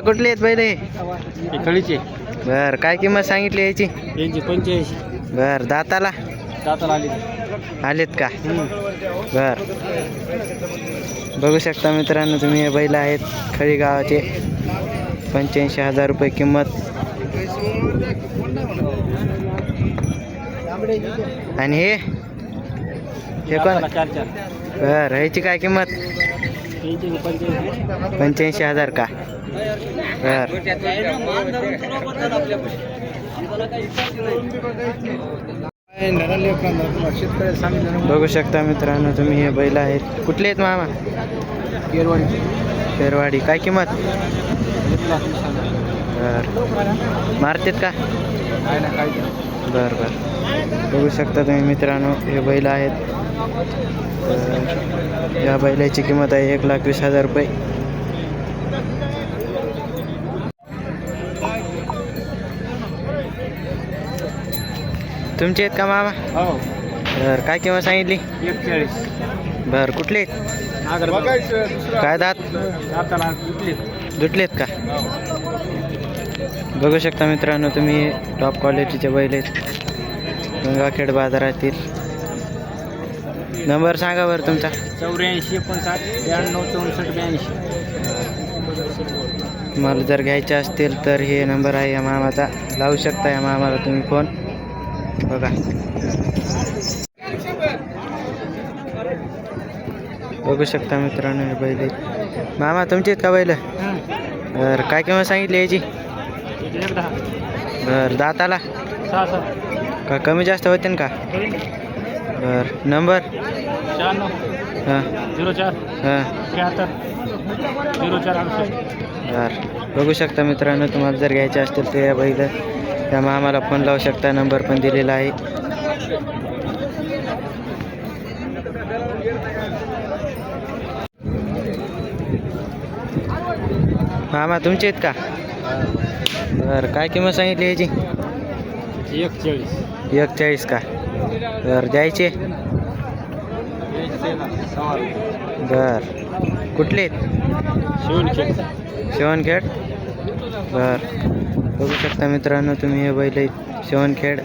कुठले आहेत पहिले? कळीचे बर काय किंमत सांगितली याची? यांची पंच्याऐंशी. बर दाताला? दाताला आली आलेत का? बर. बघू शकता मित्रांनो तुम्ही हे बैल आहेत खळी गावाचे पंच्याऐंशी हजार रुपये किंमत. आणि हे? हे कोण? बर ह्याची काय किंमत? पंच्याऐंशी हजार का? बर. बघू शकता मित्रांनो तुम्ही हे बैल आहेत. कुठले आहेत मामा? पेरवाडी. काय किंमत? बर. मारतेत का? बर बर. बघू शकता तुम्ही मित्रांनो हे बैल आहेत. या बैलाची किंमत आहे एक लाख वीस हजार रुपये. तुमचे आहेत का मामा? हो. बर काय किंमत सांगितली? एकचाळीस. बर कुठले काय दात? दुटलेत का? बघू शकता मित्रांनो तुम्ही टॉप क्वालिटीचे बैल आहेत. गंगाखेड बाजारातील नंबर सांगा बरं तुमचा. चौऱ्याऐंशी एकोणसाठ ब्याण्णव चौसष्ट ब्याऐंशी. तुम्हाला जर घ्यायचे असतील तर हे नंबर आहे या मामाचा. लावू शकता या मामाला तुम्ही फोन. बघा. बघू शकता मित्रांनो बैल. मामा तुमचे का बैल? बरं काय किंमत सांगितली याची? बरं दाताला? का कमी जास्त होते ना का? बरं. नंबर? शहाण्णव. हां. झिरो चार. हां. त्र्याहत्तर. झिरो चार अडुसष्ट. बरं. बघू शकता मित्रांनो तुम्हाला जर घ्यायचे असतील तर या बैल त्या मामाला फोन लावू शकता. नंबर पण दिलेला आहे. मामा तुमचे आहेत का? बरं. काय किंमत सांगितली याची? एकचाळीस. एक चाळीस का? बर द्यायचे बर. कुठले शिवणखेड शिवणखेड बर. बघू शकता मित्रांनो तुम्ही हे बैल आहेत. शिवणखेड